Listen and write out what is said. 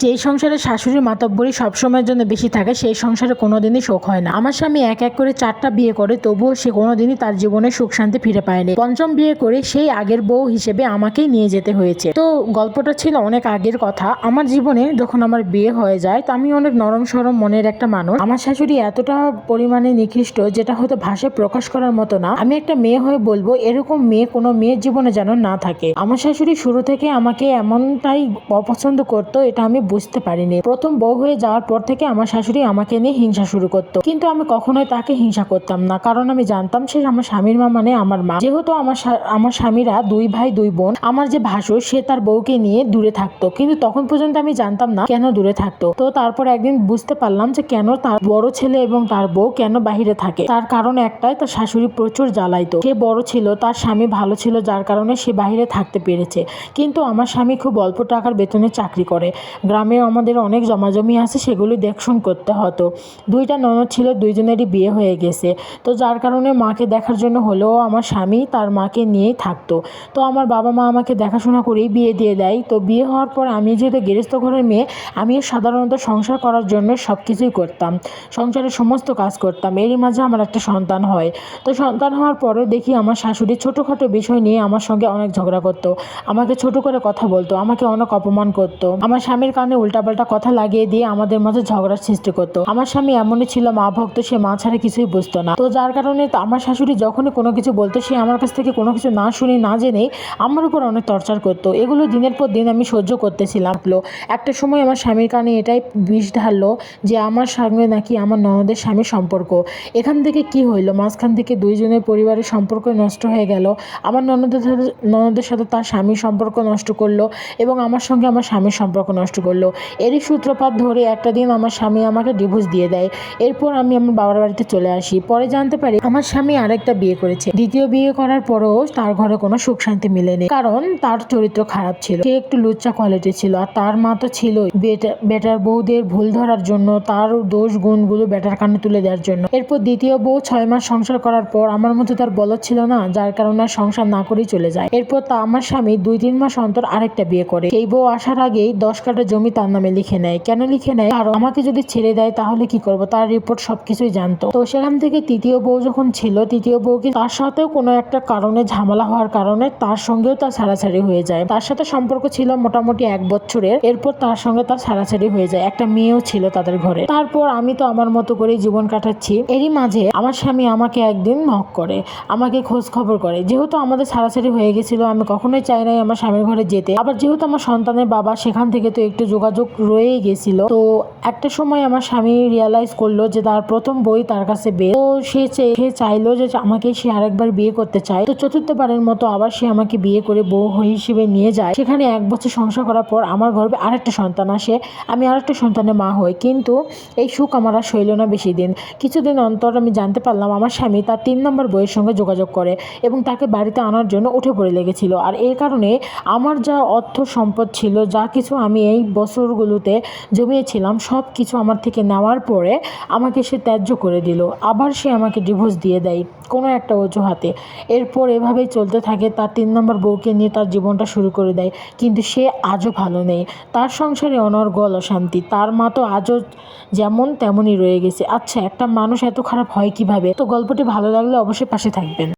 যেই সংসারে শাশুড়ি, মাতব্বরি সবসময়ের জন্য বেশি থাকে, সেই সংসারে কোনোদিনই সুখ হয় না। আমার স্বামী এক এক করে চারটা বিয়ে করে, তবুও সে কোনোদিনই তার জীবনে সুখ শান্তি ফিরে পায়নি। পঞ্চম বিয়ে করে সেই আগের বউ হিসেবে আমাকেই নিয়ে যেতে হয়েছে। তো গল্পটা ছিল অনেক আগের কথা। আমার জীবনে যখন আমার বিয়ে হয়ে যায়, তো আমি অনেক নরম সরম মনের একটা মানুষ। আমার শাশুড়ি এতটা পরিমাণে নিকৃষ্ট, যেটা হয়তো ভাষায় প্রকাশ করার মতো না। আমি একটা মেয়ে হয়ে বলব, এরকম মেয়ে কোনো মেয়ের জীবনে যেন না থাকে। আমার শাশুড়ি শুরু থেকে আমাকে এমনটাই অপছন্দ করতো, এটা আমি বুঝতে পারিনি। প্রথম বউ হয়ে যাওয়ার পর থেকে আমার শাশুড়ি আমাকে নিয়ে হিংসা শুরু করতো। কিন্তু আমি কখনোই তাকে হিংসা করতাম না। কারণ আমি জানতাম সে আমার স্বামীর মা মানে আমার মা। যেহেতু আমার আমার স্বামীরা দুই ভাই, দুই বোন, আমার যে ভাসুর, সে তার বউকে নিয়ে দূরে থাকতো। কিন্তু তখন পর্যন্ত আমি জানতাম না কেন দূরে থাকতো। তো তারপর একদিন বুঝতে পারলাম যে কেন তার বড় ছেলে এবং তার বউ কেন বাহিরে থাকে। তার কারণ একটাই, তার শাশুড়ি প্রচুর জ্বালাইতো। সে বড় ছিল, তার স্বামী ভালো ছিল, যার কারণে সে বাহিরে থাকতে পেরেছে। কিন্তু আমার স্বামী খুব অল্প টাকার বেতনে চাকরি করে। গ্রামে আমাদের অনেক জমাজমি আছে, সেগুলি দেখশন করতে হতো। দুইটা ননদ ছিল, দুইজনেরই বিয়ে হয়ে গেছে। তো যার কারণে মাকে দেখার জন্য হলেও আমার স্বামী তার মাকে নিয়েই থাকতো। তো আমার বাবা মা আমাকে দেখাশোনা করেই বিয়ে দিয়ে দেয়। তো বিয়ে হওয়ার পর আমি যেহেতু গৃহস্থ ঘরের মেয়ে, আমি সাধারণত সংসার করার জন্য সব কিছুই করতাম। সংসারের সমস্ত কাজ করতাম। এরই মাঝে আমার একটা সন্তান হয়। তো সন্তান হওয়ার পরেও দেখি আমার শাশুড়ি ছোটোখাটো বিষয় নিয়ে আমার সঙ্গে অনেক ঝগড়া করতো। আমাকে ছোট করে কথা বলতো, আমাকে অনেক অপমান করতো। আমার স্বামীর কানে উল্টাপাল্টা কথা লাগিয়ে দিয়ে আমাদের মাঝে ঝগড়ার সৃষ্টি করতো। আমার স্বামী এমনই ছিল, মা ভক্ত, সে মা ছাড়া কিছুই বুঝতো না। তো যার কারণে আমার শাশুড়ি যখনই কোনো কিছু বলতো, সে আমার কাছ থেকে কোনো কিছু না শুনে, না জেনে আমার উপর অনেক টর্চার করতো। এগুলো দিনের পর দিন আমি সহ্য করতেছিলাম। একটা সময় আমার স্বামীর কানে এটাই বিষ ঢাললো যে আমার সঙ্গে নাকি আমার ননদের স্বামীর সম্পর্ক। এখান থেকে কি হইল? মাঝখান থেকে দুইজনের পরিবারের সম্পর্ক নষ্ট হয়ে গেল। আমার ননদের সাথে ননদের সাথে তার স্বামীর সম্পর্ক নষ্ট করল এবং আমার সঙ্গে আমার স্বামীর সম্পর্ক নষ্ট করল। এরই সূত্রপাত ধরে একটা দিন আমার স্বামী আমাকে ডিভোর্স দিয়ে দেয়। এরপর আমি আমার বাবার বাড়িতে চলে আসি। পরে জানতে পারি আমার স্বামী আরেকটা বিয়ে করেছে। দ্বিতীয় বিয়ে করার পরেও তার ঘরে কোনো সুখ শান্তি মিলেনি, কারণ তার চরিত্র খারাপ ছিল। সে একটু লুচ্চা কোয়ালিটি ছিল আর তার মা তো বেটা- বেটার বউদের ভুল ধরার জন্য, তার দোষ গুণগুলো বেটার কানে তুলে দেওয়ার জন্য। এরপর দ্বিতীয় বউ ছয় মাস সংসার করার পর আমার মধ্যে তার বলদ ছিল না, যার কারণে সংসার না করেই চলে যায়। এরপর তা আমার স্বামী দুই তিন মাস অন্তর আরেকটা বিয়ে করে। সেই বউ আসার আগেই দশ কাঠা জমি তার নামে লিখে নেয় কেন লিখে নেয় কারণ আমাকে যদি ছেড়ে দেয়, তাহলে কি করব? তার রিপোর্ট সবকিছুই জানতো। তো সেখান থেকে তৃতীয় বউ যখন ছিল, তৃতীয় বউকে তার সাথেও কোনো একটা কারণে ঝামেলা হওয়ার কারণে তার সঙ্গেও তার ছাড়াছাড়ি হয়ে যায়। তার সাথে সম্পর্ক ছিল মোটামুটি এক বছরের। এরপর তার সঙ্গে তার ছাড়াছাড়ি হয়ে যায়। একটা মেয়েও ছিল তাদের ঘরে। তারপর আমি তো আমার মতো করে জীবন কাটাচ্ছি। এরই মাঝে আমার স্বামী আমাকে একদিন নক করে। আমাকে খোঁজ খবর করে। যেহেতু আমাদের ছাড়াছাড়ি হয়ে গেছিল, আমি কখনোই চাই নাই আমার স্বামীর ঘরে যেতে। আবার যেহেতু আমার সন্তানের বাবা সেখান থেকে তো একটু যোগাযোগ রয়েই গেছিল। তো একটা সময় আমার স্বামী রিয়ালাইজ করল যে তার প্রথম বই তার কাছে বের। তো সে সে চাইলো যে আমাকে সে আরেকবার বিয়ে করতে চায়। তো চতুর্থবারের মতো আবার সে আমাকে বিয়ে করে বউ হিসেবে নিয়ে যায়। সেখানে এক বছর সংসার করার পর আমার গর্ভে আরেকটা সন্তান আসে। আমি আরেকটা সন্তানের মা হই। কিন্তু এই সুখ আমার আর সইল না বেশি দিন। কিছুদিন অন্তর আমি জানতে পারলাম আমার স্বামী তার তিন নম্বর বইয়ের সঙ্গে যোগাযোগ করে এবং তাকে বাড়িতে আনার জন্য উঠে পড়ে লেগেছিল। আর এই কারণে আমার যা অর্থ সম্পদ ছিল, যা কিছু আমি এই বছরগুলোতে জমিয়েছিলাম সব কিছু আমার থেকে নেওয়ার পরে আমাকে সে ত্যায্য করে দিল। আবার সে আমাকে ডিভোর্স দিয়ে দেয়, কোনো একটা অজুহাতে। এরপর এভাবেই চলতে থাকে, তার তিন নম্বর বউকে নিয়ে তার জীবনটা শুরু করে দেয়। কিন্তু সে আজও ভালো নেই। তার সংসারে অনর্গল অশান্তি। তার মা তো আজও যেমন তেমনই রয়ে গেছে। আচ্ছা একটা মানুষ এত খারাপ হয় কীভাবে? তো গল্পটি ভালো লাগলে অবশ্যই পাশে থাকবেন।